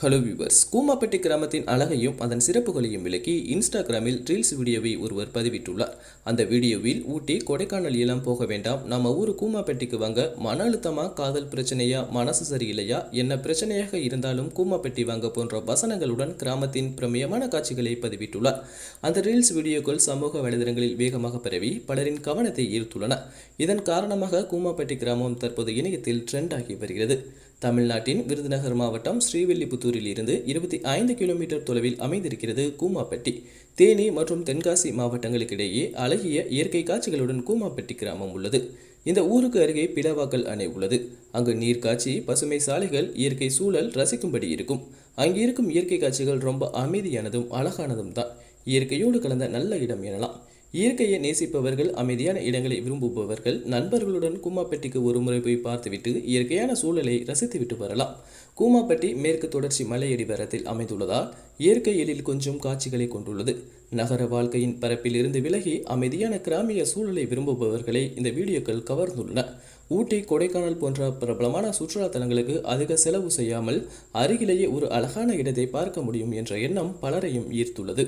Hello viewers Koomapatti கிராமத்தின் அழகையும் அதன் சிறப்புகளையும் விளக்கி இன்ஸ்டாகிராமில் ரீல்ஸ் வீடியோவை ஒருவர் பதிவிட்டுள்ளார். அந்த வீடியோவில் ஊட்டி கொடைக்கானல் எல்லாம் போக வேண்டாம் நம்ம ஊர் கூமாப்பட்டிக்கு வாங்க மன அழுத்தமா காதல் பிரச்சனையா மனசு சரியில்லையா என்ன பிரச்சனையாக இருந்தாலும் கூமாப்பட்டி வாங்க போன்ற வசனங்களுடன் கிராமத்தின் பிரமியமான காட்சிகளை பதிவிட்டுள்ளார். அந்த ரீல்ஸ் வீடியோக்கள் சமூக வலைதளங்களில் வேகமாக பரவி பலரின் கவனத்தை ஈர்த்துள்ளன. இதன் காரணமாக கூமாப்பட்டி கிராமம் தற்போது இணையத்தில் ட்ரெண்ட் ஆகி வருகிறது. தமிழ்நாட்டின் விருதுநகர் மாவட்டம் ஸ்ரீவில்லிபுத்தூர் ஸ்ரீவில்லிபுத்தூரில் இருந்து இருபத்தி ஐந்து கிலோமீட்டர் தொலைவில் அமைந்திருக்கிறது கூமாப்பட்டி. தேனி மற்றும் தென்காசி மாவட்டங்களுக்கிடையே அழகிய இயற்கை காட்சிகளுடன் கூமாப்பட்டி கிராமம் உள்ளது. இந்த ஊருக்கு அருகே பிளவாக்கல் அணை உள்ளது. அங்கு நீர்க்காட்சி பசுமை சாலைகள் இயற்கை சூழல் ரசிக்கும்படி இருக்கும். அங்கே இருக்கும் இயற்கை காட்சிகள் ரொம்ப அமைதியானதும் அழகானதும் தான். இயற்கையோடு கலந்த நல்ல இடம் எனலாம். இயற்கையை நேசிப்பவர்கள் அமைதியான இடங்களை விரும்புபவர்கள் நண்பர்களுடன் கூமாப்பட்டிக்கு ஒரு முறை போய் பார்த்துவிட்டு இயற்கையான சூழலை ரசித்துவிட்டு வரலாம். கூமாப்பட்டி மேற்கு தொடர்ச்சி மலையடிவாரத்தில் அமைந்துள்ளதால் இயற்கை எழில் கொஞ்சம் காட்சிகளை கொண்டுள்ளது. நகர வாழ்க்கையின் பரப்பில் இருந்து விலகி அமைதியான கிராமிய சூழலை விரும்புபவர்களை இந்த வீடியோக்கள் கவர்ந்துள்ளன. ஊட்டி கொடைக்கானல் போன்ற பிரபலமான சுற்றுலா தலங்களுக்கு அதிக செலவு செய்யாமல் அருகிலேயே ஒரு அழகான இடத்தை பார்க்க முடியும் என்ற எண்ணம் பலரையும் ஈர்த்துள்ளது.